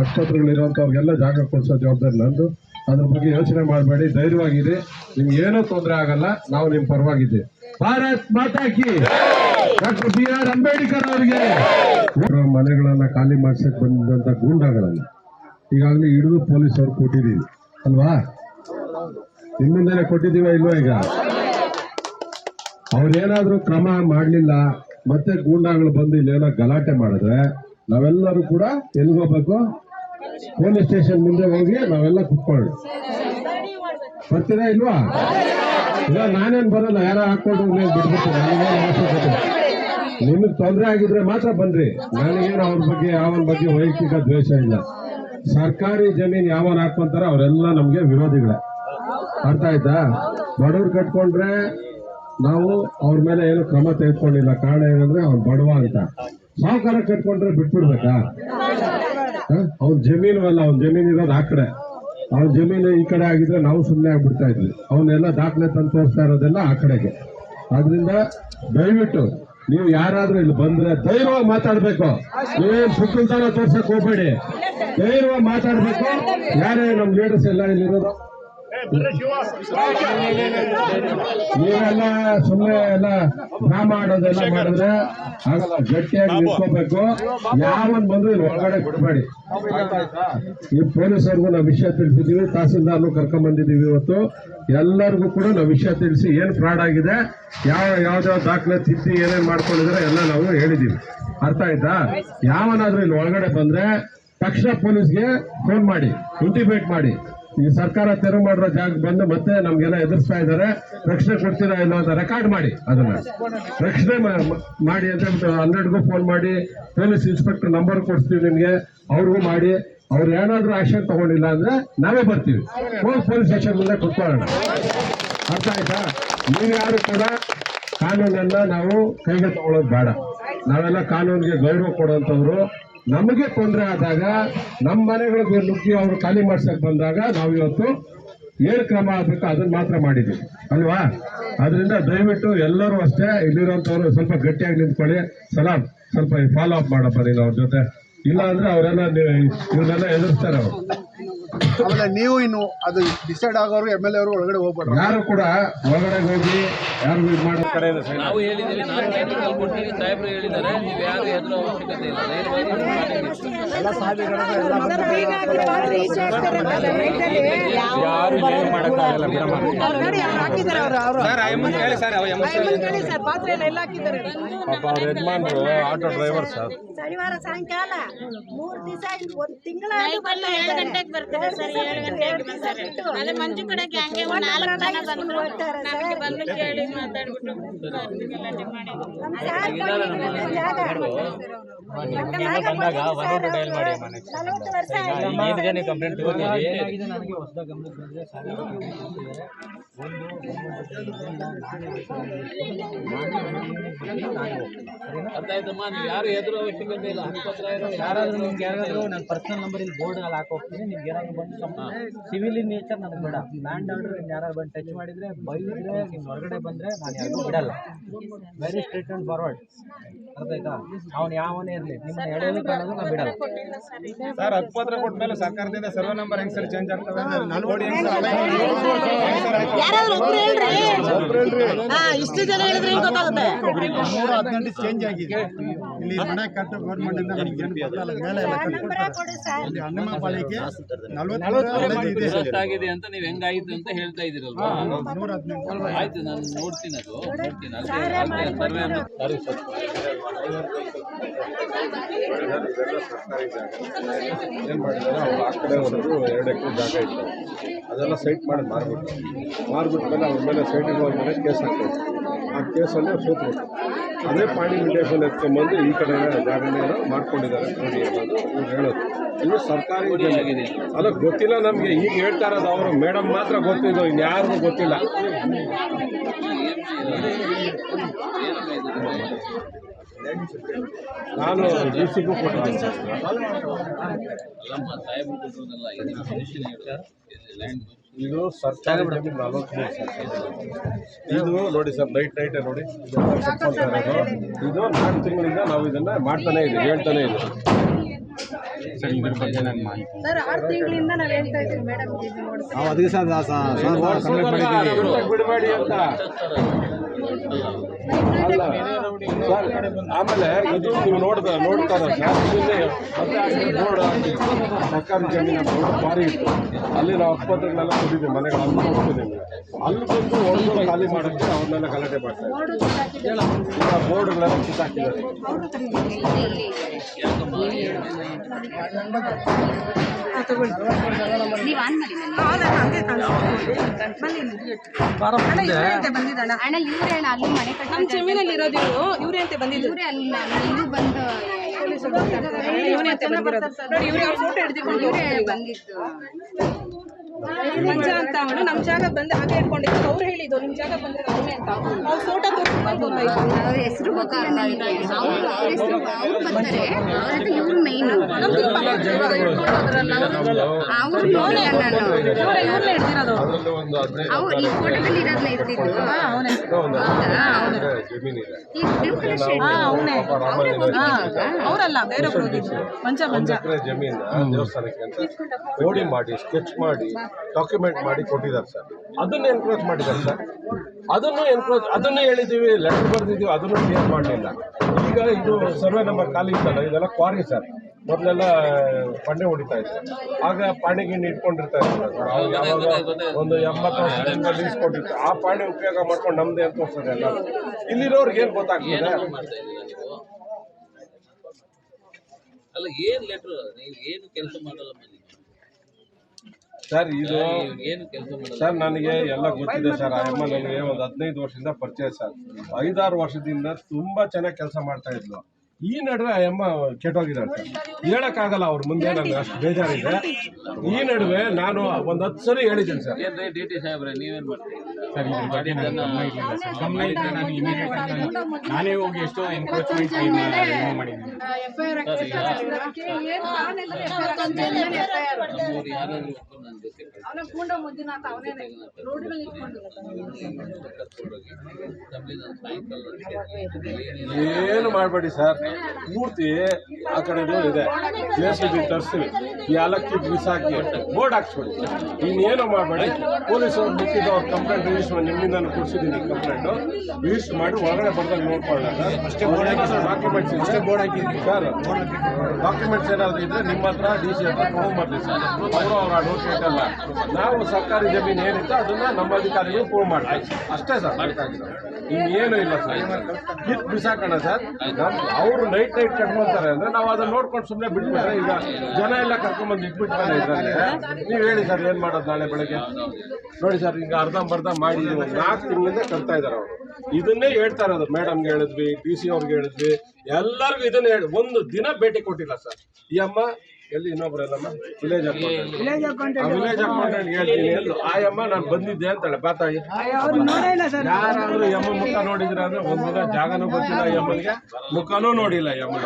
ಆಸ್ಪತ್ರೆಗಳಿರೋಂಥವ್ರಿಗೆಲ್ಲ ಜಾಗ ಕೊಡಿಸೋ ಜವಾಬ್ದಾರಿ ನಂದು. ಅದ್ರ ಬಗ್ಗೆ ಯೋಚನೆ ಮಾಡಬೇಡಿ ಧೈರ್ಯವಾಗಿದೆ ನಿಮ್ಗೆ ಏನೂ ತೊಂದರೆ ಆಗಲ್ಲ, ನಾವು ನಿಮ್ಮ ಪರವಾಗಿದ್ದೀವಿ. ಭಾರತ್ ಮಾತಾಕಿ ಡಾಕ್ಟರ್ ಬಿ ಆರ್ ಅಂಬೇಡ್ಕರ್ ಅವರಿಗೆ. ಮನೆಗಳನ್ನ ಖಾಲಿ ಮಾಡಿಸಕ್ಕೆ ಬಂದಂತ ಗೂಂಡಾಗಳನ್ನ ಈಗಾಗಲೇ ಹಿಡಿದು ಪೊಲೀಸ್ ಅವ್ರು ಕೊಟ್ಟಿದ್ದೀವಿ. ಅಲ್ವಾ? ನಿಮ್ಮಿಂದಲೇ ಕೊಟ್ಟಿದ್ದೀವ ಇಲ್ವಾ ಈಗ? ಅವ್ರೇನಾದ್ರೂ ಕ್ರಮ ಮಾಡಲಿಲ್ಲ, ಮತ್ತೆ ಗೂಂಡಾಗಳು ಬಂದು ಇಲ್ಲೇನೋ ಗಲಾಟೆ ಮಾಡಿದ್ರೆ ನಾವೆಲ್ಲರೂ ಕೂಡ ಎಲ್ಗೋಗ್ಬೇಕು ಪೊಲೀಸ್ ಸ್ಟೇಷನ್ ಮುಂದೆ ಹೋಗಿ ನಾವೆಲ್ಲ ಕುತ್ಕೊಳ್ಳಿ ಬರ್ತೀರಾ ಇಲ್ವಾ? ಇಲ್ಲ, ನಾನೇನ್ ಬರಲ್ಲ, ಯಾರೋ ಹಾಕೊಂಡು ಬಿಡ್ಬಿಟ್ಟು ನನಗೇನು ನಿಮಗೆ ತೊಂದರೆ ಆಗಿದ್ರೆ ಮಾತ್ರ ಬನ್ರಿ. ನನಗೇನು ಅವ್ರ ಬಗ್ಗೆ ಯಾವ ಬಗ್ಗೆ ವೈಯಕ್ತಿಕ ದ್ವೇಷ ಇಲ್ಲ. ಸರ್ಕಾರಿ ಜಮೀನ್ ಯಾವನ್ ಹಾಕೊಂತಾರ ಅವರೆಲ್ಲ ನಮ್ಗೆ ವಿರೋಧಿಗಳೇ. ಅರ್ಥ ಆಯ್ತಾ? ಬಡವ್ರು ಕಟ್ಕೊಂಡ್ರೆ ನಾವು ಅವ್ರ ಮೇಲೆ ಏನು ಕ್ರಮ ತೆಗೆದುಕೊಂಡಿಲ್ಲ. ಕಾರಣ ಏನಂದ್ರೆ ಅವ್ನು ಬಡವ ಅಂತ. ಸಾಹುಕಾರ ಕಟ್ಕೊಂಡ್ರೆ ಬಿಟ್ಬಿಡ್ಬೇಕಾ? ಅವ್ನ ಜಮೀನು ಅಲ್ಲ, ಅವ್ನ ಜಮೀನ್ ಇರೋದು ಆ ಕಡೆ. ಅವ್ನ ಜಮೀನು ಈ ಕಡೆ ಆಗಿದ್ರೆ ನಾವು ಸುಮ್ಮನೆ ಆಗ್ಬಿಡ್ತಾ ಇದ್ವಿ. ಅವನ್ನೆಲ್ಲ ದಾಖಲೆ ತಂದು ತೋರಿಸ್ತಾ ಇರೋದೆಲ್ಲ ಆ ಕಡೆಗೆ. ಆದ್ರಿಂದ ದಯವಿಟ್ಟು ನೀವು ಯಾರಾದ್ರೂ ಇಲ್ಲಿ ಬಂದ್ರೆ ಧೈರ್ಯವಾಗಿ ಮಾತಾಡ್ಬೇಕು. ನೀವೇನ್ ಸುಕ್ಕಲ್ತನ ತೋರ್ಸಕ್ ಹೋಗ್ಬೇಡಿ. ಧೈರ್ಯವಾಗಿ ಮಾತಾಡ್ಬೇಕು. ಯಾರೇ ನಮ್ ಲೀಡರ್ಸ್ ಎಲ್ಲ ಇಲ್ಲಿರೋದು ನೀವೆಲ್ಲ ಸುಮ್ಮನೆ ಎಲ್ಲ ನಾ ಮಾಡೋದೆಲ್ಲ ಮಾಡಿದ್ರೆ ಆಗಲ್ಲ ಗಟ್ಟಿಯಾಗಿ ನಿಂತ್ಕೋಬೇಕು. ಯಾವನ್ ಬಂದ್ರು ಇಲ್ಲಿ ಒಳಗಡೆ ಬಿಡಬೇಡಿ. ಈ ಪೊಲೀಸರ್ಗೂ ನಾವು ವಿಷಯ ತಿಳಿಸಿದೀವಿ, ತಹಸೀಲ್ದಾರ್ನು ಕರ್ಕೊಂಡ್ ಬಂದಿದ್ದೀವಿ ಇವತ್ತು. ಎಲ್ಲರಿಗೂ ಕೂಡ ನಾವು ವಿಷಯ ತಿಳಿಸಿ ಏನು ಫ್ರಾಡ್ ಆಗಿದೆ, ಯಾವ ಯಾವ್ದಾವ ದಾಖಲೆ ತಿದ್ದಿ ಏನೇನು ಮಾಡ್ಕೊಂಡಿದ್ರೆ ಎಲ್ಲ ನಾವು ಹೇಳಿದ್ದೀವಿ ಅರ್ಥ ಆಯ್ತಾ? ಯಾವನಾದ್ರೂ ಇಲ್ಲಿ ಒಳಗಡೆ ಬಂದ್ರೆ ತಕ್ಷಣ ಪೊಲೀಸ್ಗೆ ಫೋನ್ ಮಾಡಿ ಇಂಟಿಮೇಟ್ ಮಾಡಿ. ಈ ಸರ್ಕಾರ ತೆರವು ಮಾಡಿರೋ ಜಾಗ ಬಂದು ಮತ್ತೆ ನಮ್ಗೆಲ್ಲ ಎದುರಿಸ್ತಾ ಇದ್ದಾರೆ. ರಕ್ಷಣೆ ಕೊಡ್ತೀರಾ ಇಲ್ಲ ಅಂತ ರೆಕಾರ್ಡ್ ಮಾಡಿ ಅದನ್ನ. ರಕ್ಷಣೆ ಮಾಡಿ ಅಂತ ಹನ್ನೆರಡ್ಗೂ ಫೋನ್ ಮಾಡಿ ಪೊಲೀಸ್ ಇನ್ಸ್ಪೆಕ್ಟರ್ ನಂಬರ್ ಕೊಡ್ತೀವಿ ನಿಮ್ಗೆ, ಅವ್ರಿಗೂ ಮಾಡಿ. ಅವ್ರು ಏನಾದ್ರೂ ಆಕ್ಷನ್ ತಗೊಂಡಿಲ್ಲ ಅಂದ್ರೆ ನಾವೇ ಬರ್ತೀವಿ. ಹೋಗಿ ಪೊಲೀಸ್ ಸ್ಟೇಷನ್ ಮುಂದೆ ಕುತ್ಕೊಳ್ಳೋಣ. ಅರ್ಥ ಆಯ್ತಾ? ನೀವು ಯಾರು ಕೂಡ ಕಾನೂನನ್ನ ನಾವು ಕೈಗೆ ತಗೊಳ್ಳೋದು ಬೇಡ. ನಾವೆಲ್ಲ ಕಾನೂನಿಗೆ ಗೌರವ ಕೊಡುವಂತವ್ರು ನಮಗೆ ತೊಂದರೆ ಆದಾಗ ನಮ್ಮ ಮನೆಗಳಿಗೆ ನುಗ್ಗಿ ಅವರು ಖಾಲಿ ಮಾಡ್ಸೋಕೆ ಬಂದಾಗ ನಾವು ಇವತ್ತು ಏನ್ ಕ್ರಮ ಆಗ್ಬೇಕು, ಅದನ್ನ ಮಾತ್ರ ಮಾಡಿದ್ದೀವಿ ಅಲ್ವಾ? ಅದರಿಂದ ದಯವಿಟ್ಟು ಎಲ್ಲರೂ ಅಷ್ಟೇ ಇಲ್ಲಿರೋಂಥವ್ರು ಸ್ವಲ್ಪ ಗಟ್ಟಿಯಾಗಿ ನಿಂತ್ಕೊಳ್ಳಿ. ಸಲಾಮ್ ಸ್ವಲ್ಪ ಫಾಲೋ ಅಪ್ ಮಾಡಪ್ಪ ನೀನು ಅವ್ರ ಜೊತೆ. ಇಲ್ಲ ಅಂದ್ರೆ ಅವರೆಲ್ಲ ಇವ್ರನ್ನೆಲ್ಲ ಎದುರಿಸ್ತಾರೆ ಅವರು. ಆಮೇಲೆ ನೀವು ಇನ್ನು ಅದು ಡಿಸೈಡ್ ಆಗೋರು ಎಂ ಎಲ್ ಎ ಅವರು ಒಳಗಡೆ ಹೋಗ್ಬಾರ್ದು ಯಾರು ಕೂಡ ಒಳಗಡೆ ಹೋಗಿ ಯಾರು ಇದು ಮಾಡೋ ನಾವು ಹೇಳಿದ್ದೀವಿ ನಾನು ಟೆಕ್ನಿಕಲ್ ಕೊಡ್ತೀನಿ. ಸಾಹೇಬ್ರು ಹೇಳಿದ್ದಾರೆ ನೀವು ಯಾರು ಅವಶ್ಯಕತೆ ಇಲ್ಲ. ಹಾಕಿದ್ದಾರೆ ಆಟೋ ಡ್ರೈವರ್ ಸರ್ ಶನಿವಾರ ಸಾಯಂಕಾಲ ಮೂರು ದಿವಸ ಒಂದ್ ತಿಂಗಳ ಗಂಟೆಗೆ ಬರ್ತಾರೆ ಸರ್ ಏಳು ಗಂಟೆಗೆ ಅದೇ ಮಂಜು ಹಂಗೆ ಒಂದು ನಾಲ್ಕು ಜನ ಬಂದ್ರು ನಮಗೆ ಬಂದು ಕೇಳಿ ಮಾತಾಡ್ಬಿಟ್ಟು ಗಲಾಟೆ ಮಾಡಿ ನಲವತ್ತು ವರ್ಷ ಕಂಪ್ಲೇಂಟ್ ಕೊಡ್ತೀವಿ ನನಗೆ ಹೊಸದಾಗಿ ಗಮನಕ್ಕೆ ಬಂದರೆ ಸಾಗರ ಕೊಟ್ಟಿದ್ದಾರೆ ಒಂದು ಅರ್ಥ ಆಯ್ತಮ್ಮ ನೀವು ಯಾರು ಹೆದರೋ ಅವಶ್ಯಕತೆ ಇಲ್ಲ ಯಾರಾದರೂ ನಿಮ್ಗೆ ಯಾರಾದರೂ ನನ್ನ ಪರ್ಸನಲ್ ನಂಬರ್ ಇಲ್ಲಿ ಬೋರ್ಡ್ ಅಲ್ಲಿ ಹಾಕೋಗ್ತೀನಿ ನಿಮ್ಗೆ ಏನಾದ್ರು ಬಂದು ಸಿವಿಲ್ ಇನ್ ನೇಚರ್ ನನಗೆ ಬೇಡ. ಲ್ಯಾಂಡ್ ಆರ್ಡರ್ ನಿಮ್ಗೆ ಯಾರು ಬಂದು ಟಚ್ ಮಾಡಿದ್ರೆ ಬೈದ್ರೆ ನಿಮ್ಮ ಹೊರಗಡೆ ಬಂದರೆ ನಾನು ಯಾರಿಗೂ ಬಿಡಲ್ಲ. ವೆರಿ ಸ್ಟ್ರೀಟ್ ಆ್ಯಂಡ್ ಫಾರ್ವರ್ಡ್ ಅರ್ಥ ಆಯ್ತಾ? ಅವ್ನು ಯಾವನೇ ಇರಲಿ ನಿಮ್ಮ ಎಳೆಯಲು ಕಾಣೋದು ನಾನು ಬಿಡಲ್ಲ. ಸರ್ ಹಕ್ಕುಪತ್ರ ಕೊಟ್ಟ ಮೇಲೆ ಸರ್ಕಾರದಿಂದ ಸರ್ವೆ ನಂಬರ್ ಹೆಂಗ್ ಸರ್ ಚೇಂಜ್ ಆಗ್ತವೆ ಯಾರಾದ್ರೂ ಒಬ್ರು ಹೇಳ್ರಿ. ಹಾ ಇಷ್ಟು ಜನ ಹೇಳಿದ್ರೆ ಗೊತ್ತಾಗುತ್ತೆ? ನೂರ ಹದಿನೆಂಟು ಚೇಂಜ್ ಆಗಿದೆ. ಇಲ್ಲಿ ಮನೆ ಕಟ್ಟು ಏನು ಗೊತ್ತಲ್ಲ ಮೇಲೆ ಎಲ್ಲ ನಲ್ವತ್ತು ಆಗಿದೆ ಅಂತ ನೀವು ಹೆಂಗಾಯ್ತು ಅಂತ ಹೇಳ್ತಾ ನೂರ ಹದಿನೆಂಟು ಆಯ್ತು ನಾನು ನೋಡ್ತೀನಿ ಅದು ನೋಡ್ತೀನಿ ಅದೇ ಸರ್ವೆ ಏನ್ ಮಾಡಿದ್ದಾರೆ ಅವ್ರು ಆ ಕಡೆ ಒಂದು ಎರಡು ಎಕರೆ ಜಾಗ ಇತ್ತು ಅದೆಲ್ಲ ಸೈಟ್ ಮಾಡಿ ಮಾರ್ಬಿಟ್ಟು. ಮಾರ್ಬಿಟ್ಟ ಮೇಲೆ ಅವ್ರ ಮೇಲೆ ಸೈಟಿಗೆ ಹೋದ್ಮೇಲೆ ಕೇಸ್ ಹಾಕ್ತಾರೆ ಆ ಕೇಸಲ್ಲಿ ಸೋತ್ಬಿಟ್ಟು ಅದೇ ಪಾಣಿ ಮಿಟೇಷನ್ ಎತ್ಕೊಂಡ್ಬಂದು ಈ ಕಡೆ ಜಾಗನೇ ಮಾಡ್ಕೊಂಡಿದ್ದಾರೆ ನೋಡಿ ಅನ್ನೋದು ಇವ್ರು ಹೇಳೋದು. ಇದು ಸರ್ಕಾರಿ ಅಲ್ಲ ಗೊತ್ತಿಲ್ಲ ನಮಗೆ. ಈಗ ಹೇಳ್ತಾ ಇರೋದು ಅವರು. ಮೇಡಮ್ ಮಾತ್ರ ಗೊತ್ತಿದ್ದು ಇನ್ಯಾರಿಗೂ ಗೊತ್ತಿಲ್ಲ. ನಾನು ಡಿ ಸಿಗೂ ಕೊಟ್ಟಿದ್ದೀನಿ ಲ್ಯಾಂಡ್ ಇದು ಸರ್ಕಾರಿ ಜಮೀನು ಮೂರು ಸರ್ ಇದು ನೋಡಿ ಸರ್ ಲೈಟ್ ನೈಟ್ ನೋಡಿ ಇದೆಲ್ಲ ಕಟ್ಕೊಳ್ತಾ ಇರೋದು ಇದು ನಾಲ್ಕು ತಿಂಗಳಿಂದ ನಾವು ಇದನ್ನ ಮಾಡ್ತಾನೆ ಇದ್ದೀವಿ ಹೇಳ್ತಾನೆ ಇದ್ದೀವಿ ಸರ್ ಆರು ತಿಂಗಳಿಂದ ನಾವು ಹೇಳ್ತಾ ಇದ್ದೀವಿ ಮೇಡಮ್ ಅದಕ್ಕೆ ಸರ್ ಅದನ್ನ ಬಿಡಬೇಡಿ ಅಂತ ಅಲ್ಲ ಸರ್ ಆಮೇಲೆ ಇದು ನೀವು ನೋಡ್ದ ನೋಡ್ತಾರ ಬೋರ್ಡ್. ಸರ್ಕಾರಿ ಜಮೀನು ಬೋರ್ಡ್ ಭಾರಿ ಇತ್ತು ಅಲ್ಲಿ ನಾವು ಆಸ್ಪತ್ರೆಗಳೆಲ್ಲ ಕೊಟ್ಟಿದ್ದೀವಿ ಮನೆಗಳನ್ನು ಅಲ್ಲಿ ನೋಡ್ತಿದ್ದೀವಿ ಅಲ್ಲಿ ಬಂದು ಒಂದು ಖಾಲಿ ಮಾಡೋಕ್ಕೆ ಅವ್ರನ್ನೆಲ್ಲ ಗಲಾಟೆ ಮಾಡ್ತಾರೆ ಬೋರ್ಡ್ಗಳೆಲ್ಲ ಕಿತ್ತಾಕಿದ್ದಾರೆ ಅಣ್ಣ ಇವ್ರೇ ಅಣ್ಣ ಅಲ್ಲಿ ಮನೆ ಕಟ್ಟ ನಮ್ ಜಮೀನಲ್ಲಿ ಇರೋದು ಇವ್ರು ಇವ್ರೇ ಅಂತ ಬಂದಿದ್ರು ಇವ್ರೇ ಬಂದು ಇವನೇ ಅಂತ ಬಂದಿರೋದು. ನೋಡಿ ಇವ್ರೇ ಅವ್ರ ಫೋಟೋ ಇವ್ರೇ ಬಂದಿದ್ದು. ಮಂಜ ಅಂತ ಅವನು ನಮ್ಮ ಜಾಗ ಬಂದು ಹಾಗೆ ಇಟ್ಕೊಂಡಿದ್ದು ಅವ್ರು ಹೇಳಿದ್ದು ನಿಮ್ ಜಾಗ ಬಂದ್ರೆ ಅವನೇ ಅಂತ. ಅವ್ರು ಫೋಟೋ ತೋರಿಸ್ಕೊಂಡು ಗೊತ್ತಾಯ್ತು. ಅವ್ರ ಹೆಸರು ಅವ್ರು ಅವ್ರ ಹೆಸರು ಅವ್ರು ಬರ್ತಾರೆ. ಆದ್ರೆ ಇವ್ರು ಮೈನ್ ಅವ್ರು ನೋಡಿಲ್ಲ ನಾನು ಇವ್ರೇ ಇವ್ರನ್ನೇ ಹಿಡ್ದಿರೋದು ಅದರಲ್ಲಿ ಒಂದು ಹದಿನೈದು ಅವ್ರು ಈ ಫೋಟೋದಲ್ಲಿ ಇರೋದ್ನ ಇರ್ತಿದ್ದು ಒಂದು ಹದಿನೈದು ಜಮೀನಿದೆ ಈ ಬ್ಲೂ ಕಲರ್ ಶೇಡ್ ಅವನೇ. ಅವರೇ ಹೋಗಿದ್ದು ಅವರಲ್ಲ ಬೇರೊಬ್ರು ಹೋಗಿದ್ರು ಮಂಜ ಮಂಜ ಒಂದು ದೇವಸ್ಥಾನಕ್ಕೆ ಅಂತ ಮಾಡಿ ಸ್ಕೆಚ್ ಮಾಡಿ. ಡಾಕ್ಯುಮೆಂಟ್ ಮಾಡಿ ಕೊಟ್ಟಿದ್ದಾರೆ ಸರ್. ಅದನ್ನು ಎನ್ಕ್ರೋಚ್ ಮಾಡಿದ್ದಾರೆ ಸರ್. ಅದನ್ನು ಎನ್ಕ್ರೋಚ್ ಅದನ್ನು ಹೇಳಿದ್ದೀವಿ ಲೆಟರ್ ಬರೆದಿದ್ದೀವಿ ಅದನ್ನು ಕ್ಲಿಯರ್ ಮಾಡಲಿಲ್ಲ. ಈಗ ಇದು ಸರ್ವೆ ನಂಬರ್ ಖಾಲಿ ಇತ್ತಲ್ಲ ಇದೆಲ್ಲ ಕ್ವಾರಿ ಸರ್. ಮೊದಲೆಲ್ಲ ಪಂಡೆ ಹೊಡಿತಾ ಇತ್ತು. ಆಗ ಪಾಣಿ ಗಿಣ್ಣೆ ಇಟ್ಕೊಂಡಿರ್ತಾ ಇದ್ದಾರೆ ಸರ್. ಒಂದು ಎಂಬತ್ತು ವರ್ಷದಿಂದ ಲೀಸ್ ಕೊಟ್ಟಿರ್ತಾರೆ ಆ ಪಾಣಿ ಉಪಯೋಗ ಮಾಡ್ಕೊಂಡು ನಮ್ದೇ ಅಂತ ತೋರಿಸ್ತದೆ ಎಲ್ಲ. ಇಲ್ಲಿರೋರ್ಗೆ ಏನು ಗೊತ್ತಾಗ್ತದೆ? ಅಲ್ಲ ಏನು ಲೆಟ್ರ್ ನೀವು ಏನು ಕೆಲಸ ಮಾಡಲ್ಲ ಸರ್ ಇದು ಏನು ಕೆಲಸ ಮಾಡಲ್ಲ ಸರ್ ನನಗೆ ಎಲ್ಲ ಗೊತ್ತಿದೆ ಸರ್ ಆ ಅಮ್ಮ ನನಗೆ ಒಂದು ಹದಿನೈದು ವರ್ಷದಿಂದ ಪರಿಚಯ ಸರ್. ಐದಾರು ವರ್ಷದಿಂದ ತುಂಬಾ ಚೆನ್ನಾಗಿ ಕೆಲಸ ಮಾಡ್ತಾ ಇದ್ಲು. ಈ ನಡುವೆ ಅಮ್ಮ ಕೆಟ್ಟೋಗಿದ್ದಾರೆ ಸರ್ ಹೇಳಕ್ಕಾಗಲ್ಲ ಅವ್ರ ಮುಂದೆ ನನಗೆ ಅಷ್ಟು ಬೇಜಾರಿದೆ ಈ ನಡುವೆ ನಾನು ಒಂದು ಹತ್ತು ಸರಿ ಹೇಳಿದ್ದೀನಿ ಸರ್ ಡಿ ಟಿ ಸಾಹೇಬ್ರೆ ನೀವೇನ್ ಮಾಡ್ತೀರಿ ಸರ್ ಇದ್ರ ಬಗ್ಗೆ ನನಗೆ ಗಮನ ಇರಲಿಲ್ಲ ಸರ್ ಗಮನ ಇದ್ದರೆ ನಾನು ಇಮಿಡಿಯೇಟ್ ನಾನೇ ಹೋಗಿ ಎಷ್ಟೋ ಎನ್ಕ್ರೋಚ್ಮೆಂಟ್ ರಿಮೂವ್ ಮಾಡಿದ್ದೀನಿ ನಮ್ಮವ್ರು ಯಾರಾದ್ರೂ ಒಬ್ಬರು ನನ್ನ ಜೊತೆ ಕರ್ಕೊಂಡೋಗಿ ಅಸೆಂಬ್ಲಿ ನಾನು ಸಾಯಂಕಾಲ ಏನು ಮಾಡಬೇಡಿ ಸರ್ ಪೂರ್ತಿ ಆ ಕಡೆ ಇದೆ. ಜೆ ತರಿಸ್ತೀವಿ. ಈ ಅಲಕ್ಕಿ ಬಿಸಾಕಿ ಬೋರ್ಡ್ ಹಾಕ್ಸ್ಬಿಡಿ. ಇನ್ನೇನು ಮಾಡಬೇಡಿ. ಪೊಲೀಸರು ಬಿಟ್ಟಿದ್ದು ಅವ್ರ ಕಂಪ್ಲೇಂಟ್ ರಿಜಿಸ್ಟರ್ ನಿಮ್ಮಿಂದ ಕೊಡ್ಸಿದ್ದೀನಿ ಕಂಪ್ಲೇಂಟು. ರಿಜಿಸ್ಟರ್ ಮಾಡಿ ಒಳಗಡೆ ಬರ್ದಾಗ ನೋಡ್ಕೊಳ್ಳೋಣ. ಅಷ್ಟೇ ಡಾಕ್ಯುಮೆಂಟ್ಸ್ ಅಷ್ಟೇ ಬೋರ್ಡ್ ಹಾಕಿದ್ದೀನಿ ಸರ್ ಡಾಕ್ಯುಮೆಂಟ್ಸ್ ಏನಾದರೂ ಇದ್ದರೆ ನಿಮ್ಮ ಹತ್ರ ಡಿ ಸಿ ಹತ್ರ ಸರ್ ಅವರು ಅವ್ರ ಅಡ್ವೊಕೇಟ್ ಅಲ್ಲ. ನಾವು ಸರ್ಕಾರಿ ಜಮೀನು ಏನಿತ್ತು ಅದನ್ನು ನಮ್ಮ ಅಧಿಕಾರಿಗಳು ಫೋನ್ ಮಾಡಿ ಅಷ್ಟೇ ಸರ್ ಬೇಕಾಗಿರೋದು ಇನ್ನೇನು ಇಲ್ಲ ಸರ್. ಕಿತ್ ಬಿಸಾಕೋಣ ಸರ್. ಅವರು ನೈಟ್ ನೈಟ್ ಕಟ್ಕೊಳ್ತಾರೆ ಅಂದ್ರೆ ನಾವು ಅದನ್ನ ನೋಡ್ಕೊಂಡು ಸುಮ್ಮನೆ ಬಿಟ್ಬಿಟ್ರೆ ಈಗ ಜನ ಎಲ್ಲ ಕರ್ಕೊಂಡ್ಬಂದು ಇಟ್ಬಿಟ್ಟಾನೆ ಇದ್ರಲ್ಲಿ. ನೀವು ಹೇಳಿ ಸರ್ ಏನು ಮಾಡೋದು ನಾಳೆ ಬೆಳಗ್ಗೆ? ನೋಡಿ ಸರ್ ಈಗ ಅರ್ಧಂಬರ್ಧ ಮಾಡಿ ನಾಲ್ಕು ತಿಂಗಳಿಂದ ಕಲ್ತಾ ಇದ್ದಾರೆ ಅವರು. ಇದನ್ನೇ ಹೇಳ್ತಾ ಇರೋದು. ಮೇಡಮ್ಗೆ ಹೇಳಿದ್ವಿ ಡಿ ಸಿ ಅವ್ರಿಗೆ ಹೇಳಿದ್ವಿ. ಎಲ್ಲರಿಗೂ ಇದನ್ನ ಹೇಳಿ ಒಂದು ದಿನ ಭೇಟಿ ಕೊಟ್ಟಿಲ್ಲ ಸರ್. ಈ ಅಮ್ಮ ಎಲ್ಲಿ ಇನ್ನೊಬ್ರಲ್ಲಮ್ಮ ವಿಲೇಜ್ ಅಕೌಂಟೆಂಟ್ ವಿಲೇಜ್ ಅಕೌಂಟೆಂಟ್ ಹೇಳ್ತೀನಿ ಅಂದ್ರು ಆಯಮ್ಮ ನಾನು ಬಂದಿದ್ದೆ ಅಂತಾಳೆ ಬಾತಾಯಿ. ಯಾರಾದ್ರೂ ಯಾರಾದರೂ ಯಮ್ಮ ಮುಖ ನೋಡಿದ್ರ ಅಂದ್ರೆ ಒಂದಿನ ಜಾಗನೂ ಗೊತ್ತಿಲ್ಲ ಯಮ್ಮನಿಗೆ. ಮುಖನೂ ನೋಡಿಲ್ಲ ಯಮ್ಮನ?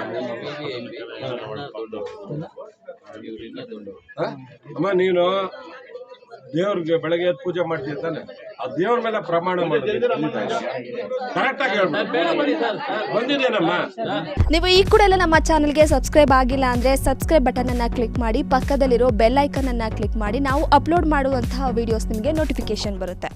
ಅಮ್ಮ ನೀನು ದೇವ್ರಿಗೆ ಬೆಳಗ್ಗೆ ಎದ್ದು ಪೂಜೆ ಮಾಡ್ತೀಯ ತಾನೆ? ಆ ದೇವ್ರ ಮೇಲೆ ಪ್ರಮಾಣ ಬಂದಿದ್ದೇನಮ್ಮ? ನೀವು ಈ ಕೂಡ ಎಲ್ಲ ನಮ್ಮ ಚಾನಲ್ಗೆ ಸಬ್ಸ್ಕ್ರೈಬ್ ಆಗಿಲ್ಲ ಅಂದ್ರೆ ಸಬ್ಸ್ಕ್ರೈಬ್ ಬಟನ್ ಅನ್ನ ಕ್ಲಿಕ್ ಮಾಡಿ ಪಕ್ಕದಲ್ಲಿರೋ ಬೆಲ್ ಅನ್ನ ಕ್ಲಿಕ್ ಮಾಡಿ ನಾವು ಅಪ್ಲೋಡ್ ಮಾಡುವಂತಹ ವಿಡಿಯೋಸ್ ನಿಮಗೆ ನೋಟಿಫಿಕೇಶನ್ ಬರುತ್ತೆ.